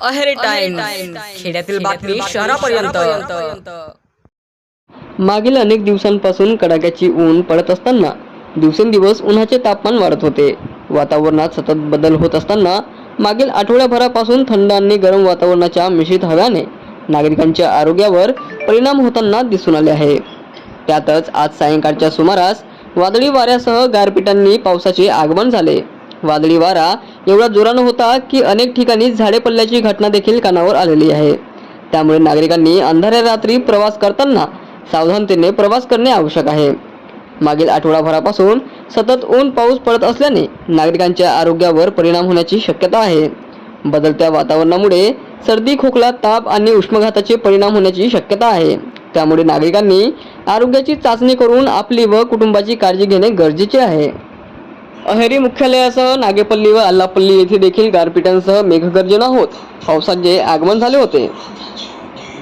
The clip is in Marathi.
अहेरी टाइम खेड्यातील बातमी शहरापर्यंत. मागील अनेक दिवसांपासून कडाक्याची ऊन पडत असताना दिवसेंदिवस उन्हाचे तापमान वाढत होते. वातावरणात सतत बदल होत असताना मागील आठवड्याभरापासून थंड आणि गरम वातावरणाच्या मिश्रित हव्याने नागरिकांच्या आरोग्यावर परिणाम होताना दिसून आले आहे. त्यातच आज सायंकाळच्या सुमारास वादळी वाऱ्यासह गारपिटांनी पावसाचे आगमन झाले. वादळी वारा एवढा जोरानं होता की अनेक ठिकाणी झाडे पडल्याची घटना देखील कानावर आलेली आहे. त्यामुळे नागरिकांनी अंधाऱ्या रात्री प्रवास करताना सावधानतेने प्रवास करणे आवश्यक आहे. मागील आठवडाभरापासून सतत ऊन पाऊस पडत असल्याने नागरिकांच्या आरोग्यावर परिणाम होण्याची शक्यता आहे. बदलत्या वातावरणामुळे सर्दी खोकला ताप आणि उष्माघाताचे परिणाम होण्याची शक्यता आहे. त्यामुळे नागरिकांनी आरोग्याची चाचणी करून आपली व कुटुंबाची काळजी घेणे गरजेचे आहे. अहेरी मुख्यालयासह नागेपल्ली व अल्लापल्ली येथे देखील गारपिटांसह मेघगर्जना होत. पावसाचे आगमन झाले होते.